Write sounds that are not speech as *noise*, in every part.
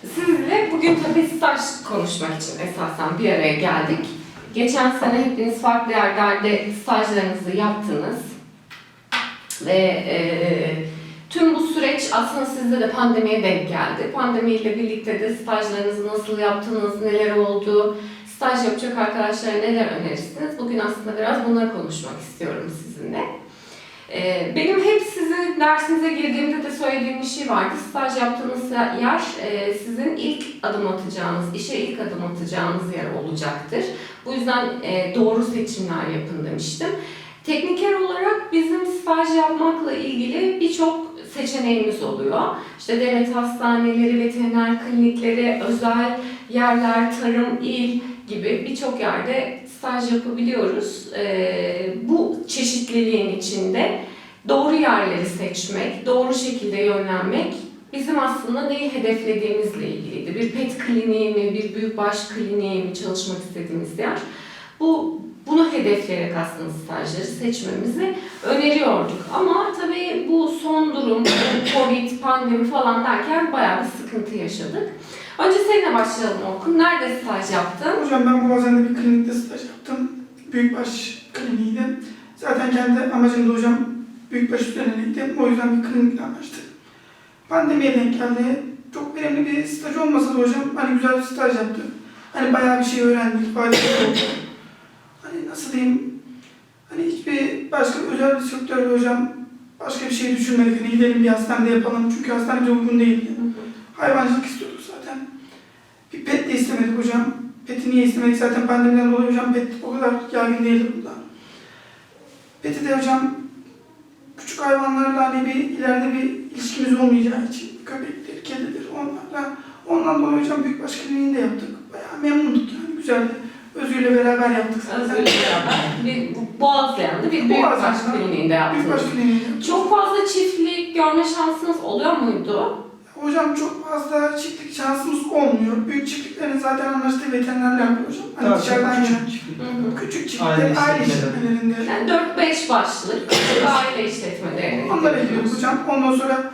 Sizinle bugün tabii staj konuşmak için esasen bir araya geldik. Geçen sene hepiniz farklı yerlerde stajlarınızı yaptınız. Ve e, tüm bu süreç aslında sizde de pandemiye denk geldi. Pandemiyle birlikte de stajlarınızı nasıl yaptınız, neler oldu, staj yapacak arkadaşlara neler önerirsiniz? Bugün aslında biraz bunları konuşmak istiyorum sizinle. Ee, Benim hep sizin dersinize girdiğimde de söylediğim bir şey vardı. Staj yaptığınız yer e, sizin ilk adım atacağınız, işe ilk adım atacağınız yer olacaktır. Bu yüzden e, doğru seçimler yapın demiştim. Tekniker olarak bizim staj yapmakla ilgili birçok seçeneğimiz oluyor. İşte devlet hastaneleri, veteriner klinikleri, özel yerler, tarım, il gibi birçok yerde staj yapabiliyoruz. Ee, bu çeşitliliğin içinde doğru yerleri seçmek, doğru şekilde yönlenmek bizim aslında neyi hedeflediğimizle ilgiliydi. Bir pet kliniği mi, bir büyükbaş kliniği mi çalışmak istediğimiz yer. Bu bunu hedefleyerek aslında stajları seçmemizi öneriyorduk. Ama tabii bu son durum, Covid, pandemi falan derken bayağı bir sıkıntı yaşadık. Önce seninle başlayalım Orkun. Nerede staj yaptın? Hocam ben Boğaziçi'nde bir klinikte staj yaptım. Büyükbaş kliniğiydi. Zaten kendi amacım da hocam büyükbaş üzerineydi. O yüzden bir klinikle anlaştık. Pandemiye denk geldi. Çok verimli bir staj olmasa da hocam hani güzel bir staj yaptım. Hani bayağı bir şey öğrendik, faydalı oldu. Hani nasıl diyeyim, hani hiçbir başka özel bir sektörde hocam başka bir şey düşünmedik. Hani gidelim bir hastanede yapalım çünkü hastane bize uygun değildi. Hayvancılık istiyorduk. Bir pet de istemedik hocam. Pet'i niye istemedik? Zaten pandemiden dolayı hocam pet o kadar yaygın değildi burada. Pet'i de hocam küçük hayvanlarla hani bir ileride bir ilişkimiz olmayacağı için köpektir, kedidir onlarla ondan dolayı hocam büyükbaş kliniğinde yaptık. Bayağı memnunduk yani güzeldi. Özgür'le beraber yaptık zaten. Özgür'le beraber bir Boğazlayan'da bir büyükbaş Boğaziçi'nde kliniğinde yaptınız. Büyükbaş kliniğinde yaptık. Çok fazla çiftlik görme şansınız oluyor muydu? Hocam çok fazla çiftlik şansımız olmuyor. Büyük çiftliklerin zaten anlaştığı veterinerler var hocam. Hani Daha dışarıdan küçük çiftlik. Hı hı. küçük Aile çiftliklerin aile işletmeleri. işletmelerinde Yani 4-5 başlık küçük aile işletmelerine Onlara gidiyorduk hocam. Ondan sonra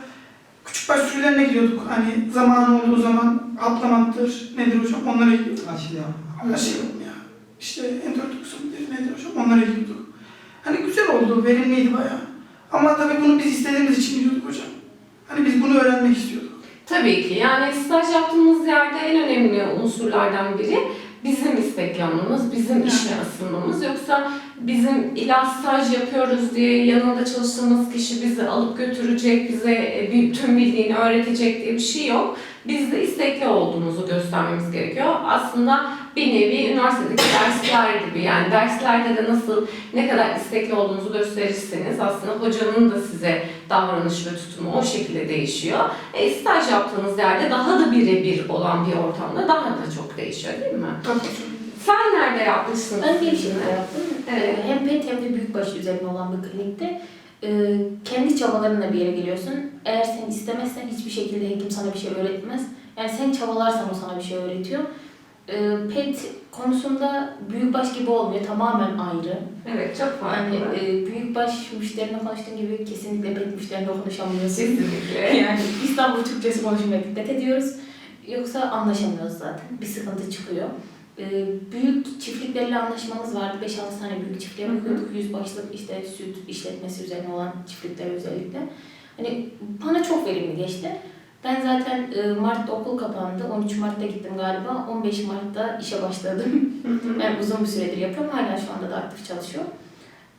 küçük baş sürülerine gidiyorduk. Hani zamanı olduğu zaman atlamaktır, nedir hocam onlara gidiyorduk. Aşı ya. Aşıyalım ya. İşte endotoksum nedir hocam onlara gidiyorduk. Hani güzel oldu, verimliydi bayağı. Ama tabii bunu biz istediğimiz için gidiyorduk hocam. Hani biz bunu öğrenmek istiyorduk. Tabii ki. Yani staj yaptığımız yerde en önemli unsurlardan biri bizim istek yanımız, bizim işe asılmamız. Yoksa bizim illa staj yapıyoruz diye yanında çalıştığımız kişi bizi alıp götürecek, bize e, tüm bildiğini öğretecek diye bir şey yok. Biz de istekli olduğumuzu göstermemiz gerekiyor. Aslında bir nevi üniversitedeki dersler gibi yani derslerde de nasıl ne kadar istekli olduğunuzu gösterirseniz aslında hocanın da size davranış ve tutumu o şekilde değişiyor. E, staj yaptığınız yerde daha da birebir olan bir ortamda daha da çok değişiyor değil mi? Sen nerede yapmışsın? Ben bir işimde yaptım. Evet. Ee, Hem pet hem de büyükbaş üzerine olan bir klinikte. Ee, kendi çabalarınla bir yere geliyorsun. Eğer sen istemezsen hiçbir şekilde hekim sana bir şey öğretmez. Yani sen çabalarsan o sana bir şey öğretiyor. Ee, pet konusunda büyükbaş gibi olmuyor. Tamamen ayrı. Evet çok farklı. Yani e, büyükbaş müşterine konuştuğun gibi kesinlikle pet müşterine konuşamıyorsun. Kesinlikle. *laughs* yani İstanbul Türkçesi konuşmaya dikkat ediyoruz. Yoksa anlaşamıyoruz zaten. Bir sıkıntı çıkıyor. Ee, büyük çiftliklerle anlaşmamız vardı. 5-6 tane büyük çiftliğe bakıyorduk. Yüz başlık işte süt işletmesi üzerine olan çiftlikler özellikle. Hani bana çok verimli geçti. Ben zaten e, Mart'ta okul kapandı. 13 Mart'ta gittim galiba. 15 Mart'ta işe başladım. *laughs* Yani uzun bir süredir yapıyorum. Hala şu anda da aktif çalışıyor.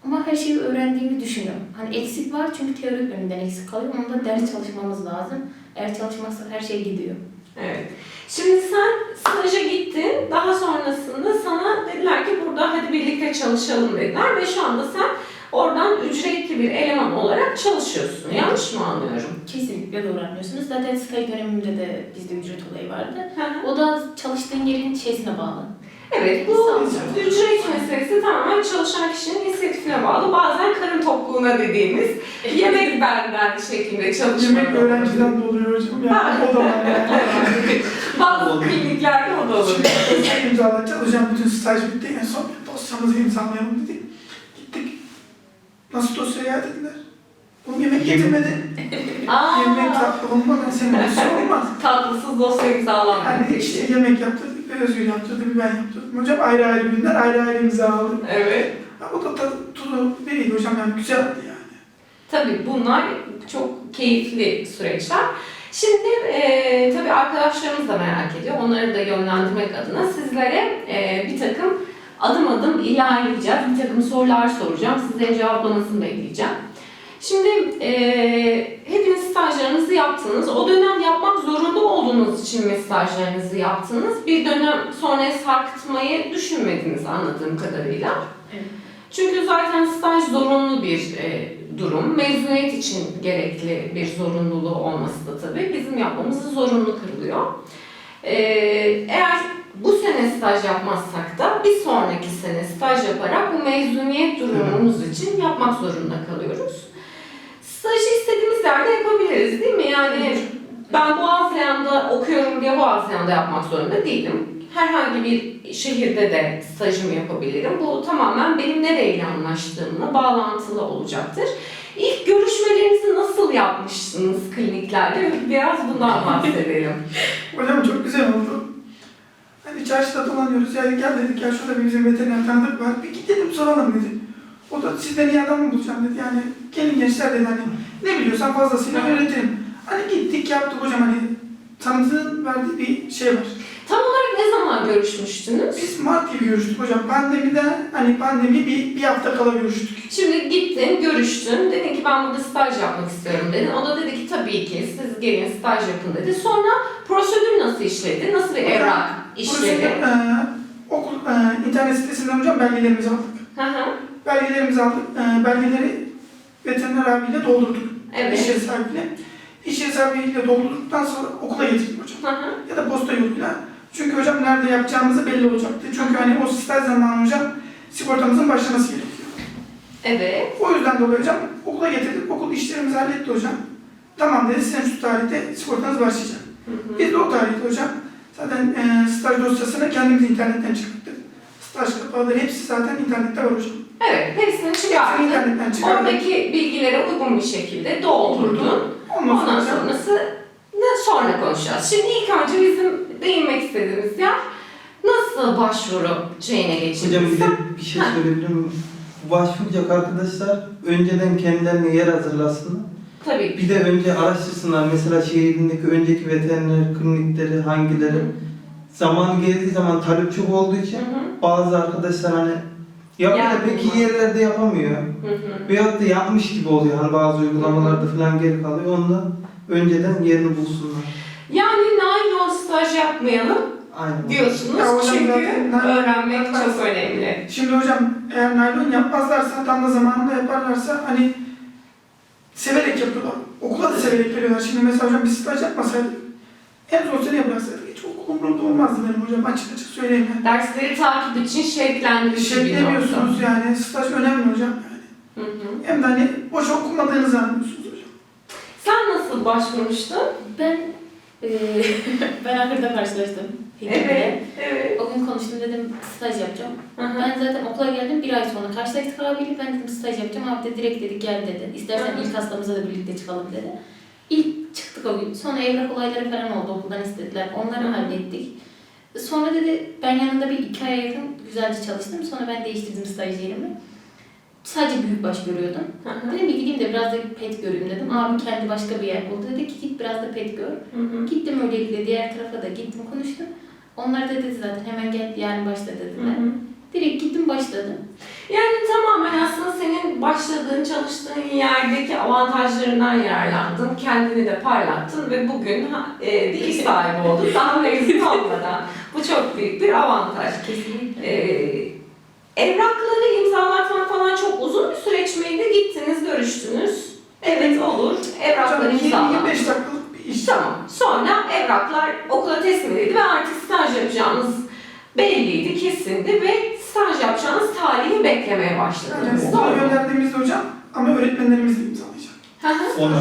Ama her şeyi öğrendiğimi düşünüyorum. Hani eksik var çünkü teorik yönünden eksik kalıyor. Onu da ders çalışmamız lazım. Eğer çalışmazsak her şey gidiyor. Evet. Şimdi sen staja gittin. Daha sonrasında sana dediler ki burada hadi birlikte çalışalım dediler ve şu anda sen oradan ücretli bir eleman olarak çalışıyorsun. Yanlış mı anlıyorum? Kesinlikle doğru anlıyorsunuz. Zaten staj dönemimde de bizde ücret olayı vardı. O da çalıştığın yerin şeysine bağlı. Evet, bu ücret meselesi tamamen çalışan kişinin inisiyatifine bağlı. Bazen karın tokluğuna dediğimiz yemek benden şeklinde çalışma. Yemek öğrenciden de oluyor hocam. Yani o da var. *laughs* Bazı kliniklerde o da olur. Şimdi imzalatacağız. Hocam bütün staj bitti. En son dosyamızı imzalayalım dedik. Nasıl dosya ya dediler. Oğlum yemek getirmedi. *laughs* Aa, Yemek tatlı olma ben senin bir şey olmaz. *laughs* tatlısız dosya imzalandı. Yani işte yemek yaptırdık, bir Özgür yaptırdı, bir ben yaptırdım. Hocam ayrı ayrı günler ayrı ayrı imza aldık. Evet. Ya o da tadı, tuzu biriydi hocam yani güzeldi yani. Tabii bunlar çok keyifli süreçler. Şimdi e, tabii arkadaşlarımız da merak ediyor. Onları da yönlendirmek adına sizlere e, bir takım adım adım ilerleyeceğiz. Bir takım sorular soracağım. Sizlerin cevaplamasını bekleyeceğim. Şimdi e, hepiniz stajlarınızı yaptınız. O dönem yapmak zorunda olduğunuz için mi stajlarınızı yaptınız? Bir dönem sonra sarkıtmayı düşünmediniz anladığım kadarıyla. Evet. Çünkü zaten staj zorunlu bir e, durum. Mezuniyet için gerekli bir zorunluluğu olması da tabii bizim yapmamızı zorunlu kılıyor. E, eğer bu sene staj yapmazsak da bir sonraki sene staj yaparak bu mezuniyet durumumuz için yapmak zorunda kalıyoruz. Stajı istediğimiz yerde yapabiliriz değil mi? Yani ben Boğaziyan'da okuyorum diye Boğaziyan'da yapmak zorunda değilim. Herhangi bir şehirde de stajımı yapabilirim. Bu tamamen benim nereyle anlaştığımla bağlantılı olacaktır. İlk görüşmelerinizi nasıl yapmıştınız kliniklerde? Biraz bundan bahsedelim. *laughs* Hocam çok güzel oldu. Hani çarşıda dolanıyoruz ya gel dedik ya şurada bir bizim veteriner tanıdık var. Bir gidelim soralım dedi. O da sizden iyi adam mı bulacağım dedi. Yani gelin gençler dedi hani ne biliyorsan fazlasıyla öğretirim. Hani gittik yaptık hocam hani tanıdığın verdiği bir şey var. Tam olarak ne zaman görüşmüştünüz? Biz Mart gibi görüştük hocam. Pandemide hani pandemi bir, bir hafta kala görüştük. Şimdi gittin, görüştün, dedin ki ben burada staj yapmak istiyorum dedin. O da dedi ki tabii ki siz gelin staj yapın dedi. Sonra prosedür nasıl işledi? Nasıl bir evrak işledi? Prosedür, eee, okul, eee, internet sitesinden hocam belgelerimizi aldık. Hı hı. Belgelerimizi aldık. Eee, belgeleri veteriner abiyle doldurduk. Evet. yeri sahibiyle. İş yeri sahibiyle doldurduktan sonra okula getirdik hocam. Hı hı. Ya da posta yoluyla. Çünkü hocam nerede yapacağımızı belli olacaktı. Çünkü hani o staj zamanı hocam sigortamızın başlaması gerekiyor. Evet. O yüzden dolayı hocam okula getirdik. Okul işlerimizi halletti hocam. Tamam dedi sizin şu tarihte sigortanız başlayacak. Hı hı. Biz de o tarihte hocam zaten e, staj dosyasını kendimiz internetten çıkarttık. Staj kapağları hepsi zaten internette var hocam. Evet, hepsini Hepsini çıkardın. internetten çıkardık. Oradaki bilgilere uygun bir şekilde doldurdun. Ondan sonra Ondan sonrası ne sonra konuşacağız. Şimdi ilk önce bizim değinmek istediğimiz yer nasıl başvuru şeyine Hocam bir de bir şey söyleyebilir miyim? Başvuracak arkadaşlar önceden kendilerine yer hazırlasınlar. Tabii ki. Bir de önce araştırsınlar. Mesela şehrindeki önceki veteriner klinikleri hangileri. Zamanı geldiği zaman talep çok olduğu Hı için hı. bazı arkadaşlar hani da Yardım pek iyi yerlerde yapamıyor. Hı hı. Veyahut da yapmış gibi oluyor. Hani bazı uygulamalarda falan geri kalıyor. Ondan önceden yerini bulsunlar. Yani naylon staj yapmayalım Aynen. diyorsunuz Ya hocam çünkü zaten naylon öğrenmek çok önemli. Şimdi hocam eğer naylon yapmazlarsa tam da zamanında yaparlarsa hani severek yapıyorlar. Okula da severek geliyorlar. Şimdi mesela hocam bir staj yapmasaydık en zor hiç okul umurumda olmazdı benim hocam açık açık söyleyeyim yani. Dersleri takip için şevklendirici Şey bir nokta. demiyorsunuz yani staj önemli hocam yani. Hı hı. Hem de hani boş okumadığınızı anlıyorsunuz hocam. Sen nasıl başvurmuştun? Ben eee *laughs* ben ahırda karşılaştım. Evet. Evet. O gün konuştum dedim staj yapacağım. Hı hı. Ben zaten okula geldim bir ay sonra karşılaştık abiyle ben dedim staj yapacağım. Abi de direkt dedi gel dedi. İstersen Hı hı. ilk hastamıza da birlikte çıkalım dedi. İlk çıktık o gün. Sonra evrak olayları falan oldu okuldan istediler. Onları hallettik. Sonra dedi ben yanında bir iki aya yakın güzelce çalıştım. Sonra ben değiştirdim staj yerimi. Sadece büyükbaş görüyordum. Hı hı. Dedim bir gideyim de biraz da pet göreyim dedim. Abi kendi başka bir yer buldu. Dedi ki git biraz da pet gör. Hı hı. Gittim öylelikle diğer tarafa da gittim konuştum. Onlar da dedi zaten hemen gel yarın başla Hı dediler. hı. Direkt gittim başladım. Yani tamamen aslında senin başladığın, çalıştığın yerdeki avantajlarından yararlandın, kendini de parlattın ve bugün e, bir iş sahibi oldun. Daha mezun *laughs* olmadan. Bu çok büyük bir avantaj. Kesinlikle. E, evrakları imzalatmak falan çok uzun bir süreç miydi? Gittiniz, görüştünüz. Evet olur. Evrakları 20-25 imzalandı. dakikalık bir iş. Tamam. Sonra evraklar okula teslim edildi ve artık staj yapacağınız belliydi, kesindi ve staj yapacağınız tarihi beklemeye başladınız. okula Doğru mu? gönderdiğimizde hocam ama öğretmenlerimiz de imzalayacak. Hı hı. Onu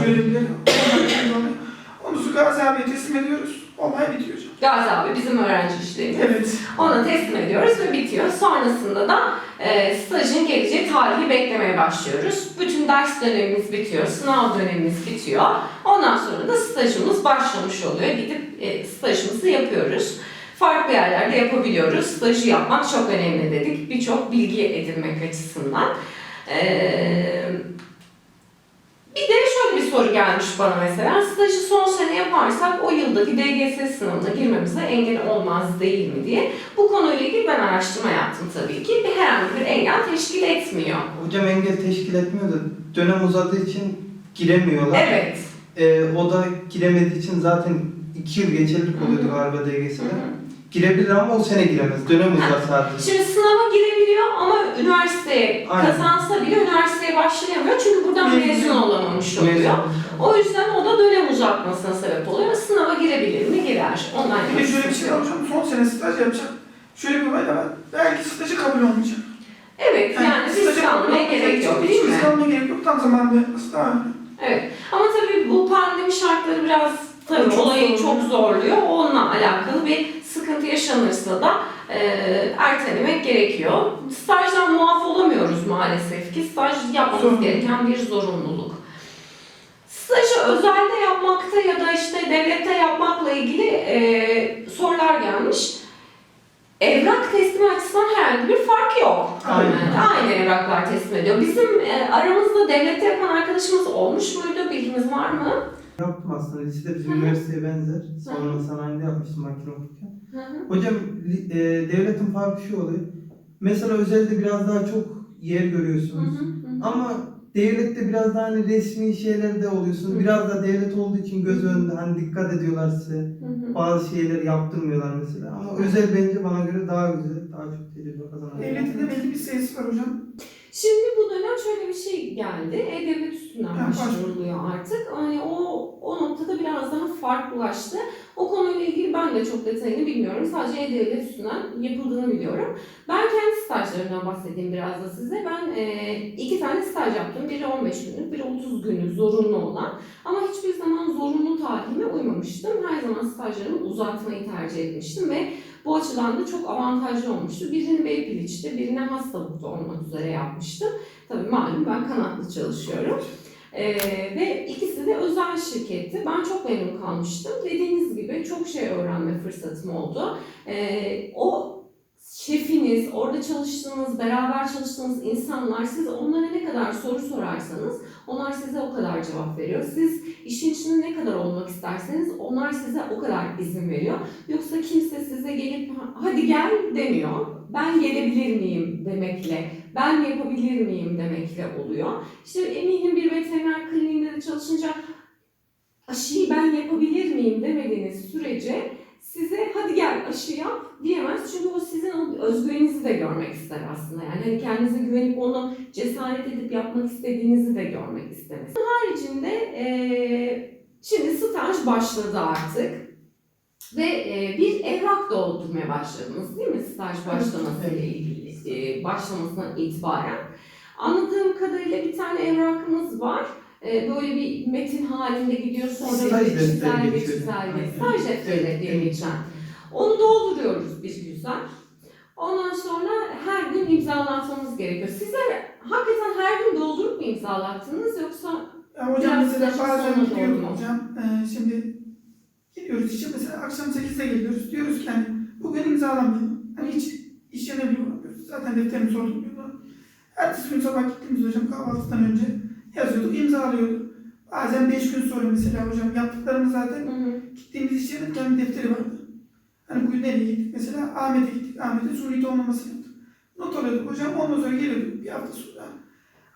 Gazi abiye teslim ediyoruz. Olay bitiyor hocam. Gazi abi bizim öğrenci işlerimiz. Evet. Ona teslim ediyoruz ve bitiyor. Sonrasında da e, stajın geleceği tarihi beklemeye başlıyoruz. Bütün ders dönemimiz bitiyor, sınav dönemimiz bitiyor. Ondan sonra da stajımız başlamış oluyor. Gidip e, stajımızı yapıyoruz. Farklı yerlerde yapabiliyoruz. Stajı yapmak çok önemli dedik. Birçok bilgi edinmek açısından. Ee, bir de şöyle bir soru gelmiş bana mesela. Stajı son sene yaparsak o yıldaki DGS sınavına girmemize engel olmaz değil mi diye. Bu konuyla ilgili ben araştırma yaptım tabii ki. Bir herhangi bir engel teşkil etmiyor. Hocam engel teşkil etmiyor da dönem uzadığı için giremiyorlar. Evet. Ee, o da giremediği için zaten 2 yıl geçerlilik oluyordu galiba DGS'de. Girebilir ama o sene giremez. Dönem uzar sadece. Şimdi sınava girebiliyor ama üniversiteye Aynen. kazansa bile üniversiteye başlayamıyor. Çünkü buradan Mezun. mezun olamamış oluyor. Mezun. O yüzden o da dönem uzatmasına sebep oluyor. Sınava girebilir mi? Girer. Ondan Bir de şöyle bir şey hocam. Son sene staj yapacak. Şöyle bir olay da var. Belki stajı kabul olmayacak. Evet yani risk almaya gerek yok değil mi? Risk almaya gerek yok. Tam zamanında önemli. Evet. Ama tabii bu pandemi şartları biraz tabii Çok olayı zorluyor. çok zorluyor. Onunla alakalı bir yaşanırsa da e, ertelemek gerekiyor. Stajdan muaf olamıyoruz maalesef ki. Staj yapmamız gereken bir zorunluluk. Stajı özelde yapmakta ya da işte devlette yapmakla ilgili e, sorular gelmiş. Evrak teslimi açısından herhangi bir fark yok. Aynen. Yani aynı evraklar teslim ediyor. Bizim e, aramızda devlette yapan arkadaşımız olmuş muydu? Bilginiz var mı? Yaptım aslında. Lisede bizim üniversiteye benzer. Sonra sanayide yapmıştım makine okurken. Hı hı. Hocam e, devletin farkı şu oluyor. Mesela özelde biraz daha çok yer Hı görüyorsunuz. hı hı. Ama devlette biraz daha hani resmi şeylerde oluyorsunuz. Hı. Biraz da devlet olduğu için göz önünde hani dikkat ediyorlar size. Hı hı. Bazı şeyleri yaptırmıyorlar mesela. Ama özel bence bana göre daha güzel. Daha çok tecrübe kazanıyor. Devletin de belli bir sayısı var hocam. Şimdi bu dönem şöyle bir şey geldi. E-Devlet üstünden başvuruluyor artık. Hani o, o noktada biraz daha farklılaştı. O konuyla ilgili ben de çok detayını bilmiyorum. Sadece E-Devlet üstünden yapıldığını biliyorum. Ben kendi stajlarımdan bahsedeyim biraz da size. Ben e, iki tane staj yaptım. Biri 15 günlük, biri 30 günlük zorunlu olan. Ama hiçbir zaman zorunlu tarihime uymamıştım. Her zaman stajlarımı uzatmayı tercih etmiştim ve bu açıdan da çok avantajlı olmuştu. Birini Beypiliç'te, birini Hastalık'ta olmak üzere yapmıştım. Tabii malum ben kanatlı çalışıyorum. Ee, ve ikisi de özel şirketti. Ben çok memnun kalmıştım. Dediğiniz gibi çok şey öğrenme fırsatım oldu. Ee, o şefiniz, orada çalıştığınız, beraber çalıştığınız insanlar siz onlara ne kadar soru sorarsanız onlar size o kadar cevap veriyor. Siz işin içinde ne kadar olmak isterseniz onlar size o kadar izin veriyor. Yoksa kimse size gelip hadi gel demiyor. Ben gelebilir miyim demekle, ben yapabilir miyim demekle oluyor. İşte eminim bir veteriner kliniğinde de çalışınca aşıyı ben yapabilir miyim demediğiniz sürece size hadi gel aşı yap diyemez. Çünkü o sizin özgüveninizi de görmek ister aslında. Yani hani kendinize güvenip onu cesaret edip yapmak istediğinizi de görmek istemez. Bunun haricinde eee, şimdi staj başladı artık. Ve eee, bir evrak doldurmaya başladınız değil mi? Staj başlamasıyla ilgili, eee, başlamasından itibaren. Anladığım kadarıyla bir tane evrakınız var. Eee, böyle bir metin halinde gidiyor sonra bir çizelge çizelge. Staj defteri diye geçen. Onu dolduruyoruz bir güzel. Ondan sonra her gün imzalatmamız gerekiyor. Sizler hakikaten her gün doldurup mu imzalattınız yoksa hocam mesela bazen mu? hocam. Ee, şimdi gidiyoruz işe mesela akşam 8'de geliyoruz. Diyoruz ki hani bugün imzalamayalım. Hani hiç iş yerine bile. Zaten defterimi sordum diyorlar. Ertesi gün sabah gittiğimiz hocam kahvaltıdan önce yazıyorduk, imzalıyorduk. Bazen 5 gün sonra mesela hocam yaptıklarımız zaten gittiğimiz iş yerinin kendi defteri vardı. Hani bugün nereye gittik? Mesela Ahmet'e gittik. Ahmet'in Suriye'de olmamasını yaptık. Not alıyorduk hocam. Ondan sonra geliyorduk bir hafta sonra.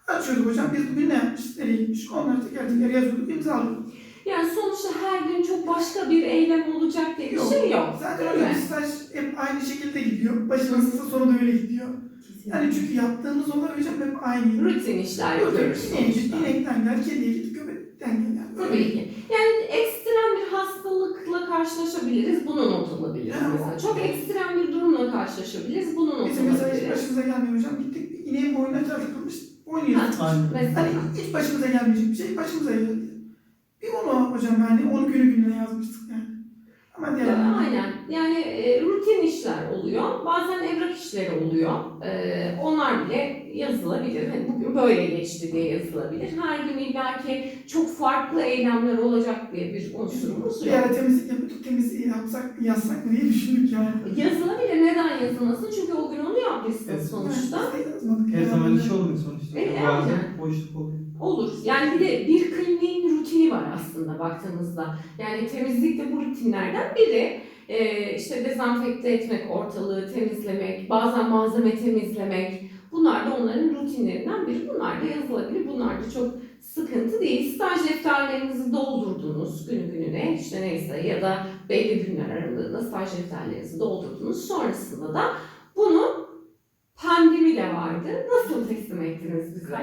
Açıyorduk hocam. Biz bugün ne yapmışız? Nereye gitmiş? Onları teker teker yazıyorduk, imzalıyorduk. yani sonuçta her gün çok başka bir eylem olacak diye bir şey yok. Zaten hocam staj hep aynı şekilde gidiyor. Başarısızsa sonu da öyle gidiyor. Yani çünkü yaptığımız olay hocam hep aynı. Rutin işler yapıyoruz sonuçta. inekten gel, kediye git, köpekten gel. Yani. Tabii ki. Yani ekstrem bir hastalıkla karşılaşabiliriz. Bunu not alabiliriz Ya, mesela. Çok ekstrem bir durumla karşılaşabiliriz. Bunu not Bizim mesela hiç alabiliriz. başımıza gelmiyor hocam. Gittik bir ineğin boynuna çarpılmış. Boynu Ha. Mesela. Hani hiç başımıza gelmeyecek bir şey başımıza geldi. Bir onu hocam yani onu günü gününe yazmıştık yani. Ama Aynen. Yani e, rutin işler oluyor. Bazen evrak işleri oluyor. E, onlar bile yazılabilir. Hani bugün böyle geçti diye yazılabilir. Her gün illaki çok farklı eylemler olacak diye bir unsurumuz yok. ara temizlik yapıyorduk, temizliği yapsak yazsak diye düşündük yani. Yazılabilir. Neden yazılmasın? Çünkü o gün onu yapmışsın Evet. sonuçta. Her yani. zaman iş olmuyor sonuçta. Evet, Bazen boşluk oluyor. Olur. Yani bir de bir kliniğin rutini var aslında baktığınızda. Yani temizlik de bu rutinlerden biri. Ee, işte dezenfekte etmek, ortalığı temizlemek, bazen malzeme temizlemek. Bunlar da onların rutinlerinden biri. Bunlar da yazılabilir. Bunlar da çok sıkıntı değil. Staj defterlerinizi doldurdunuz günü gününe işte neyse ya da belli günler aralığında staj defterlerinizi doldurdunuz. Sonrasında da bunu pandemi de vardı. Nasıl teslim ettiniz bize?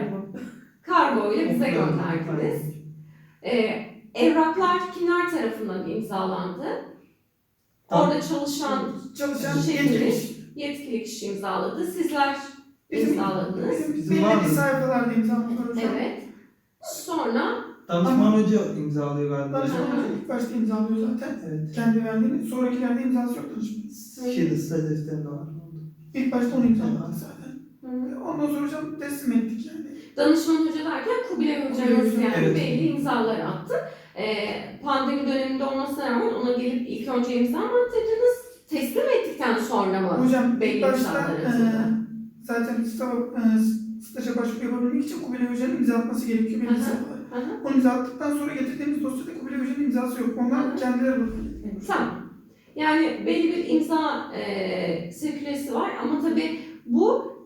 Kargo ile bize gönderdiniz. Ee, evraklar kimler tarafından imzalandı? Orada çalışan Çalışan yetkili kişi. yetkili kişi imzaladı. Sizler Bizim- imzaladınız. Bizim, Bizim belli vardı. bir sayfalarda imzaladılar hocam. Evet. Sonra Danışman hoca imzalıyor galiba. Danışman hoca ilk başta imzalıyor zaten. Evet. Kendi verdiğini. Sonrakilerde imzası yok danışmanın. Şeyde staj defterinde var. İlk başta onu imzaladık zaten. hı, Ondan sonra hocam teslim ettik yani. Danışman hoca derken Kubilay hocamız Hoca, yani evet. belli imzalar attı. Ee, pandemi döneminde olmasına rağmen ona gelip ilk önce imza mı attırdınız? Teslim ettikten sonra mı? Hocam Belli ilk başta e, zaten staja, e, staja başvuru yapabilmek için Kubilay Hoca'nın imza atması gerekiyor. Hı hı. Onu imza attıktan sonra getirdiğimiz dosyada Kubilay Hoca'nın imzası yok. Onlar hı. kendileri bakıyor. Tamam. Yani belli bir imza e, sirkülesi var ama tabii bu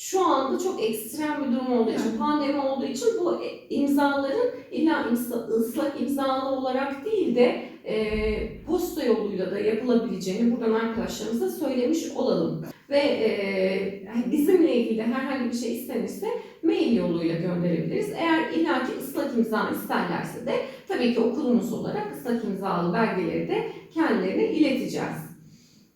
şu anda çok ekstrem bir durum olduğu için, pandemi olduğu için bu e, imzaların illa imza, ıslak imzalı olarak değil de e, posta yoluyla da yapılabileceğini buradan arkadaşlarımıza söylemiş olalım. Ve e, bizimle ilgili herhangi bir şey istenirse mail yoluyla gönderebiliriz. Eğer illaki ıslak imza isterlerse de tabii ki okulumuz olarak ıslak imzalı belgeleri de kendilerine ileteceğiz.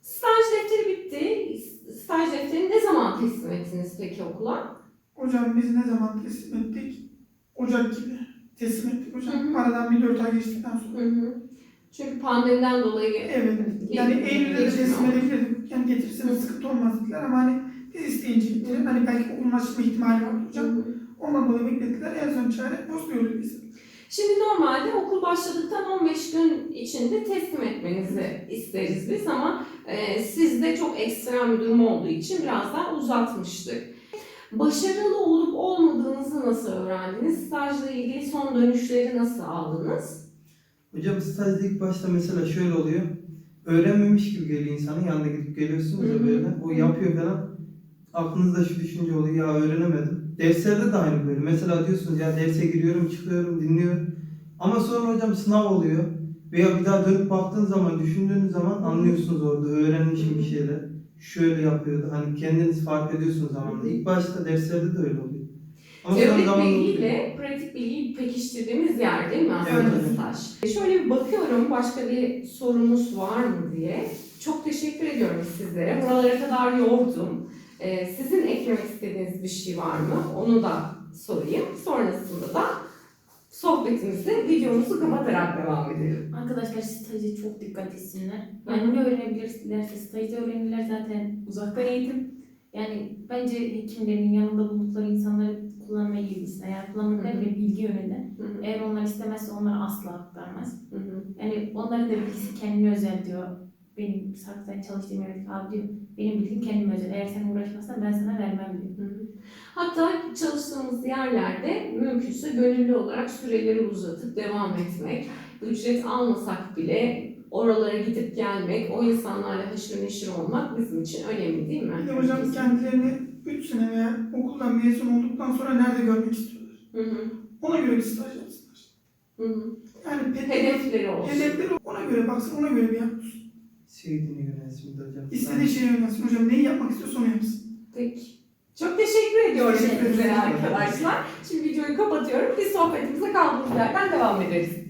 Staj defteri bitti. Staj defterini ne zaman teslim ettiniz peki okula? Hocam biz ne zaman teslim ettik? Ocak gibi teslim ettik hocam. Hı hı. Aradan bir dört ay geçtikten sonra. Hı hı. Çünkü pandemiden dolayı Evet. Yani. Eylül'de de teslim edebilirdik. Yani Hı. getirirseniz sıkıntı olmaz dediler ama hani biz isteyince gittiler. Hani belki okulun açılma ihtimali var Hı hocam. hı. Ondan dolayı beklediler. En son çare posta yoluyla biz. Şimdi normalde okul başladıktan 15 gün içinde teslim etmenizi isteriz biz ama e, sizde çok ekstrem bir durum olduğu için biraz daha uzatmıştık. Başarılı olup olmadığınızı nasıl öğrendiniz? Stajla ilgili son dönüşleri nasıl aldınız? Hocam stajda ilk başta mesela şöyle oluyor. Öğrenmemiş gibi geliyor insanın yanına gidip geliyorsunuz ya böyle. O yapıyor falan. Aklınızda şu düşünce oluyor ya öğrenemedim. Derslerde de aynı böyle. Mesela diyorsunuz ya derse giriyorum, çıkıyorum, dinliyorum. Ama sonra hocam sınav oluyor. Veya bir daha dönüp baktığın zaman, düşündüğünüz zaman anlıyorsunuz orada öğrenmişim bir şeyler. Şöyle yapıyordu. Hani kendiniz fark ediyorsunuz zamanla. İlk başta derslerde de öyle oluyor. Ama Teorik bilgiyle pratik bilgiyi pekiştirdiğimiz yer değil mi aslında Evet, evet. staj? Şöyle bir bakıyorum başka bir sorumuz var mı diye. Çok teşekkür ediyorum sizlere. Buralara kadar yordum. Ee, sizin eklemek istediğiniz bir şey var mı? Onu da sorayım. Sonrasında da sohbetimizi, videomuzu kapatarak devam edelim. Arkadaşlar stajda çok dikkat etsinler. Yani ne öğrenebilirlerse stajda öğrenirler zaten uzaktan eğitim. Yani bence hekimlerin yanında bulundukları insanları. Eğer kullanmadıkları Hı hı. bile bilgi yönünde. Hı hı, Eğer onlar istemezse onlara asla aktarmaz. hı hı. Yani onların da bilgisi kendine özel diyor. Benim sarkıdan çalıştığım yerdeki abi diyor. Benim bilgim kendime özel. Eğer sen uğraşmazsan ben sana vermem diyor. Hı hı. Hatta çalıştığımız yerlerde mümkünse gönüllü olarak süreleri uzatıp devam etmek, ücret almasak bile oralara gidip gelmek, o insanlarla haşır neşir olmak bizim için önemli değil mi? De hocam kendilerini 3 sene veya okuldan mezun olduktan sonra nerede görmek istiyorlar? Hı hı, Ona göre bir staj yapsınlar. hı hı. Yani pet- Hedefleri olsun. hedefleri ona göre baksın, ona göre bir yapsın. Sevdiğini yönelsin hocam. İstediği şeyi yönelsin hocam. Neyi yapmak istiyorsa onu yapsın. Peki. Çok teşekkür ediyorum Teşekkür arkadaşlar. Şimdi videoyu kapatıyorum. Biz sohbetimize kaldığımız yerden devam ederiz.